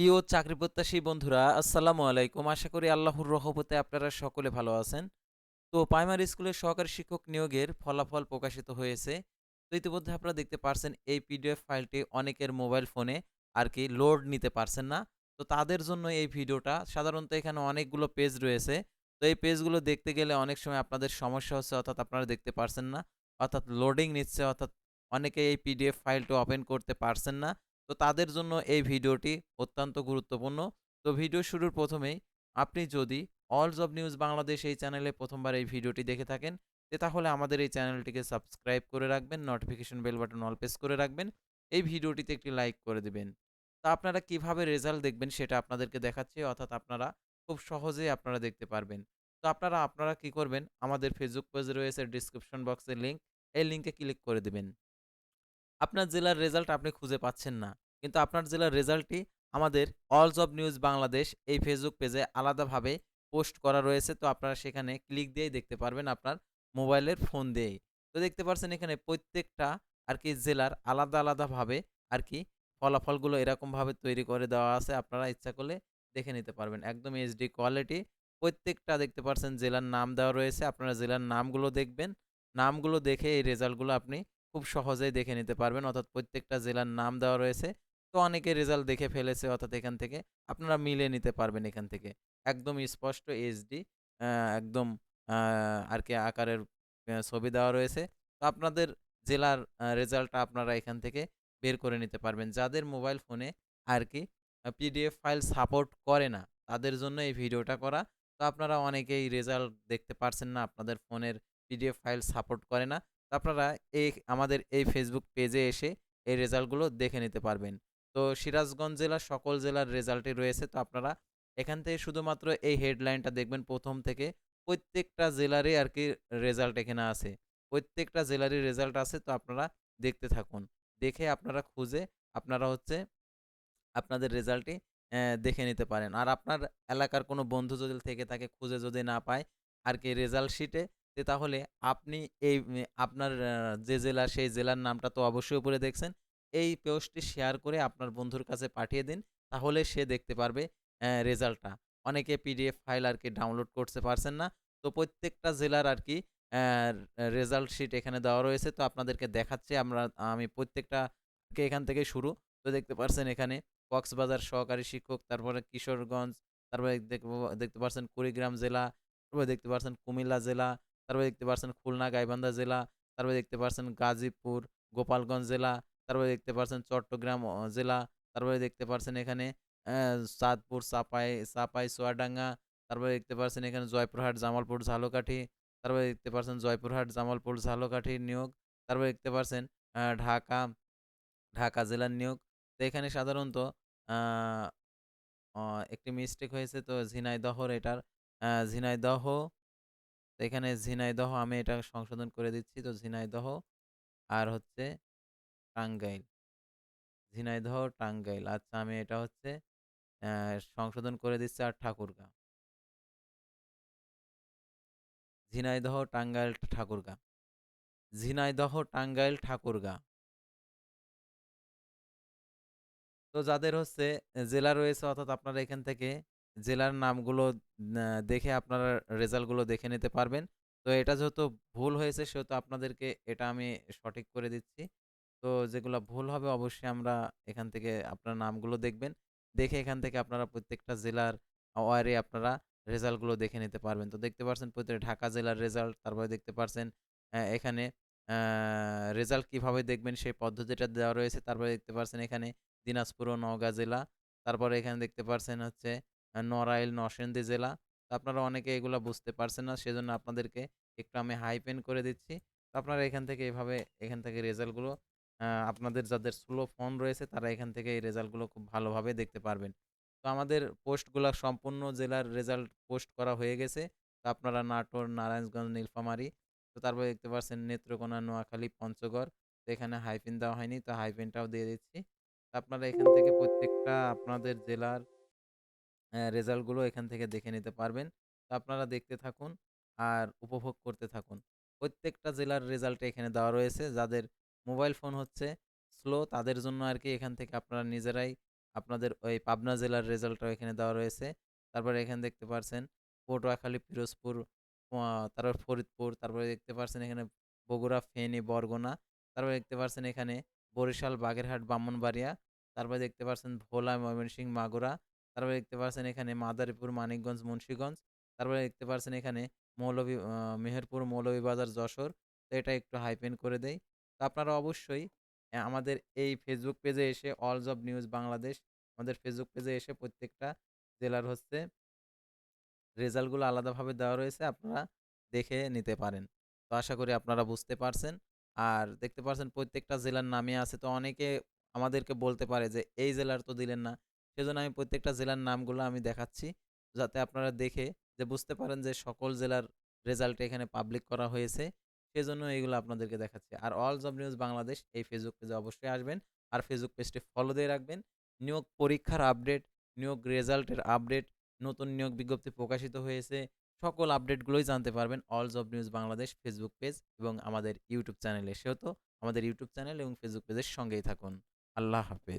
প্রিয় চাকরি প্রত্যাশী বন্ধুরা, আসসালামু আলাইকুম। আশা করি আল্লাহর রহমতে আপনারা সকলে ভালো আছেন। তো প্রাইমারি স্কুলের সহকারী শিক্ষক নিয়োগের ফলাফল প্রকাশিত হয়েছে। তো ইতিমধ্যে আপনারা দেখতে পারছেন, এই পিডিএফ ফাইলটি অনেকের মোবাইল ফোনে আর কি লোড নিতে পারছেন না। তো তাদের জন্য এই ভিডিওটা, সাধারণত এখানে অনেকগুলো পেজ রয়েছে। তো এই পেজগুলো দেখতে গেলে অনেক সময় আপনাদের সমস্যা হচ্ছে, অর্থাৎ আপনারা দেখতে পারছেন না। অর্থাৎ লোডিং নিচ্ছে, অর্থাৎ অনেকে এই পিডিএফ ফাইলটা ওপেন করতে পারছেন না। তো তাদের জন্য এই ভিডিওটি অত্যন্ত গুরুত্বপূর্ণ। তো ভিডিও শুরুর প্রথমেই আপনি যদি অল জব নিউজ বাংলাদেশ এই চ্যানেলে প্রথমবার এই ভিডিওটি দেখে থাকেন তাহলে আমাদের এই চ্যানেলটিকে সাবস্ক্রাইব করে রাখবেন notification bell button all press করে রাখবেন, এই ভিডিওটিতে একটি লাইক করে দেবেন। তা আপনারা কীভাবে রেজাল্ট দেখবেন সেটা আপনাদেরকে দেখাচ্ছি, অর্থাৎ আপনারা খুব সহজেই আপনারা দেখতে পারবেন। তো আপনারা আপনারা কি করবেন, আমাদের ফেসবুক পেজে রয়েছে ডিসক্রিপশন বক্সের লিঙ্ক এই লিঙ্কে ক্লিক করে দেবেন। আপনার জেলার রেজাল্ট আপনি খুঁজে পাচ্ছেন না। কিন্তু আপনার জেলার রেজাল্টটি আমাদের অল জব নিউজ বাংলাদেশ এই ফেসবুক পেজে আলাদাভাবে পোস্ট করা রয়েছে। তো আপনারা সেখানে ক্লিক দিয়েই দেখতে পারবেন আপনার মোবাইলের ফোন দিয়েই। তো দেখতে পাচ্ছেন এখানে প্রত্যেকটা আর কি জেলার আলাদা আলাদাভাবে আর কি ফলাফলগুলো এরকমভাবে তৈরি করে দেওয়া আছে। আপনারা ইচ্ছা করলে দেখে নিতে পারবেন। একদম এইচডি কোয়ালিটি প্রত্যেকটা দেখতে পাচ্ছেন জেলার নাম দেওয়া রয়েছে। আপনারা জেলার নামগুলো দেখবেন। নামগুলো দেখে এই রেজাল্টগুলো আপনি খুব সহজেই দেখে নিতে পারবেন। অর্থাৎ প্রত্যেকটা জেলার নাম দেওয়া রয়েছে। তো অনেকে রেজাল্ট দেখে ফেলেছে অর্থাৎ এখান থেকে। আপনারা মিলে নিতে পারবেন এখান থেকে। একদম স্পষ্ট এইচডি একদম আর কি আকারের ছবি দেওয়া রয়েছে। তো আপনাদের জেলার রেজাল্টটা আপনারা এখান থেকে বের করে নিতে পারবেন। যাদের মোবাইল ফোনে আর কি পিডিএফ ফাইল সাপোর্ট করে না, তাদের জন্য এই ভিডিওটা করা। তো আপনারা অনেকেই রেজাল্ট দেখতে পারছেন না, আপনাদের ফোনের পিডিএফ ফাইল সাপোর্ট করে না। আপনারা এই, আমাদের এই ফেসবুক পেজে এসে এই রেজাল্টগুলো দেখে নিতে পারবেন। তো সিরাজগঞ্জ জেলার সকল জেলার রেজাল্টই রয়েছে। তো আপনারা এখান থেকে শুধুমাত্র এই হেডলাইনটা দেখবেন প্রথম থেকে। প্রত্যেকটা জেলারই আর কি রেজাল্ট এখানে আছে। প্রত্যেকটা জেলারই রেজাল্ট আছে, তো আপনারা দেখতে থাকুন। দেখে আপনারা খুঁজে আপনারা হচ্ছে আপনাদের রেজাল্টটি দেখে নিতে পারেন। আর আপনার এলাকার কোনো বন্ধু যদি থেকে থাকে, খুঁজে যদি না পায় আর কি রেজাল্ট শিটে তাহলে আপনি এই, আপনার যে জেলা, সেই জেলার নামটা তো অবশ্যই উপরে দেখছেন। এই পোস্টটি শেয়ার করে আপনার বন্ধুর কাছে পাঠিয়ে দিন, তাহলে সে দেখতে পারবে রেজাল্টটা অনেকে পিডিএফ ফাইল আর কি ডাউনলোড করতে পারছেন না, তো প্রত্যেকটা জেলার আর কি রেজাল্ট শিট এখানে দেওয়া রয়েছে, তো আপনাদেরকে দেখাচ্ছি আমরা, আমি প্রত্যেকটা এখান থেকে শুরু, তো দেখতে পারছেন এখানে কক্সবাজার সহকারী শিক্ষক, তারপরে কিশোরগঞ্জ, তারপরে দেখতে পারছেন কুড়িগ্রাম জেলা, তারপরে দেখতে পারছেন কুমিল্লা জেলা, তারপরে দেখতে পারছেন খুলনা, গাইবান্ধা জেলা, তারপরে দেখতে পারছেন গাজীপুর, গোপালগঞ্জ জেলা তারপরে দেখতে পারছেন চট্টগ্রাম জেলা, তারপরে দেখতে পারছেন এখানে চাঁদপুর চাপাই চাপাই চুয়াডাঙ্গা তারপরে দেখতে পারছেন এখানে জয়পুরহাট, জামালপুর, ঝালকাঠি, তারপরে দেখতে পারছেন জয়পুরহাট, জামালপুর, ঝালকাঠি নিয়োগ, তারপরে দেখতে পারছেন ঢাকা ঢাকা জেলার নিয়োগ। তো এখানে সাধারণত একটি মিস্টেক হয়েছে তো ঝিনাইদহর এটার ঝিনাইদহ, তো এখানে ঝিনাইদহ আমি এটা সংশোধন করে দিচ্ছি তো ঝিনাইদহ, আর হচ্ছে টাঙ্গাইল। ঝিনাইদহ, টাঙ্গাইল। আচ্ছা আমি এটা হচ্ছে সংশোধন করে দিচ্ছি আর ঠাকুরগাঁও। ঝিনাইদহ, টাঙ্গাইল, ঠাকুরগাঁও। ঝিনাইদহ, টাঙ্গাইল, ঠাকুরগাঁও। তো যাদের হচ্ছে জেলা রয়েছে অর্থাৎ আপনারা এখান থেকে জেলার নামগুলো দেখে আপনারা রেজাল্টগুলো দেখে নিতে পারবেন। তো এটা যেহেতু ভুল হয়েছে, সেহেতু আপনাদেরকে এটা আমি সঠিক করে দিচ্ছি। তো যেগুলো ভুল হবে অবশ্যই আমরা এখান থেকে আপনার নামগুলো দেখবেন। দেখে এখান থেকে আপনারা প্রত্যেকটা জেলার ওয়ারে আপনারা রেজাল্টগুলো দেখে নিতে পারবেন। তো দেখতে পাচ্ছেন প্রত্যেক ঢাকা জেলার রেজাল্ট তারপরে দেখতে পাচ্ছেন আহ, এখানে রেজাল্ট কীভাবে দেখবেন সেই পদ্ধতিটা দেওয়া রয়েছে। তারপরে দেখতে পাচ্ছেন এখানে দিনাজপুর ও নওগাঁ জেলা তারপরে এখানে দেখতে পাচ্ছেন হচ্ছে আহ, নড়াইল নরসিংদী জেলা। তো আপনারা অনেকে এগুলো বুঝতে পারছেন না সেজন্য আপনাদেরকে একটু আমি হাইপেন করে দিচ্ছি। তো আপনারা এখান থেকে এভাবে এখান থেকে রেজাল্টগুলো আপনাদের যাদের স্লো ফোন রয়েছে, তারা এখান থেকে এই রেজাল্টগুলো খুব ভালোভাবে দেখতে পারবেন। তো আমাদের পোস্টগুলো সম্পূর্ণ জেলার রেজাল্ট পোস্ট করা হয়ে গেছে। তো আপনারা নাটোর, নারায়ণগঞ্জ, নীলফামারী, তো তারপরে দেখতে পাচ্ছেন নেত্রকোনা, নোয়াখালী, পঞ্চগড়, তো এখানে হাইফেন দেওয়া হয়নি, তো হাইফেনটাও দিয়ে দিচ্ছি। আপনারা এখান থেকে প্রত্যেকটা আপনাদের জেলার রেজাল্টগুলো এখান থেকে দেখে নিতে পারবেন। তো আপনারা দেখতে থাকুন আর উপভোগ করতে থাকুন। প্রত্যেকটা জেলার রেজাল্ট এখানে দেওয়া রয়েছে। যাদের মোবাইল ফোন হচ্ছে স্লো, তাদের জন্য আর কি এখান থেকে আপনারা নিজেরাই আপনাদের ওই পাবনা জেলার রেজাল্টটাও এখানে দেওয়া রয়েছে। তারপরে এখানে দেখতে পারছেন পটুয়াখালী, পিরোজপুর তারপর ফরিদপুর, তারপরে দেখতে পারছেন এখানে বগুড়া, ফেনী, বরগুনা, তারপরে দেখতে পারছেন এখানে বরিশাল, বাগেরহাট, ব্রাহ্মণবাড়িয়া, তারপরে দেখতে পারছেন ভোলা, ময়মনসিংহ, মাগুরা, তারপরে দেখতে পারছেন এখানে মাদারীপুর, মানিকগঞ্জ, মুন্সীগঞ্জ, তারপরে দেখতে পারছেন এখানে মৌলভী মেহেরপুর, মৌলভীবাজার, যশোর। তো এটা একটু হাইপেন করে দেই। তো আপনারা অবশ্যই আমাদের এই ফেসবুক পেজে এসে অল জব নিউজ বাংলাদেশ আমাদের ফেসবুক পেজে এসে প্রত্যেকটা জেলার হচ্ছে রেজাল্টগুলো আলাদাভাবে দেওয়া রয়েছে, আপনারা দেখে নিতে পারেন। তো আশা করি আপনারা বুঝতে পারছেন। আর দেখতে পারছেন প্রত্যেকটা জেলার নামে আছে, তো অনেকে আমাদেরকে বলতে পারে যে, এই জেলার তো দিলেন না। সেজন্য আমি প্রত্যেকটা জেলার নামগুলো আমি দেখাচ্ছি, যাতে আপনারা দেখে যে, বুঝতে পারেন যে, সকল জেলার রেজাল্ট এখানে পাবলিক করা হয়েছে। সেজন্য এইগুলো আপনাদেরকে দেখাচ্ছি। আর অল জব নিউজ বাংলাদেশ এই ফেসবুক পেজে অবশ্যই আসবেন। আর ফেসবুক পেজটি ফলো দিয়ে রাখবেন। নিয়োগ পরীক্ষার আপডেট নিয়োগ রেজাল্টের আপডেট নতুন নিয়োগ বিজ্ঞপ্তি প্রকাশিত হয়েছে, সকল আপডেটগুলোই জানতে পারবেন all job news Bangladesh Facebook page এবং আমাদের ইউটিউব চ্যানেলে সেহেতু আমাদের ইউটিউব চ্যানেল এবং ফেসবুক পেজের সঙ্গেই থাকুন। আল্লাহ হাফেজ।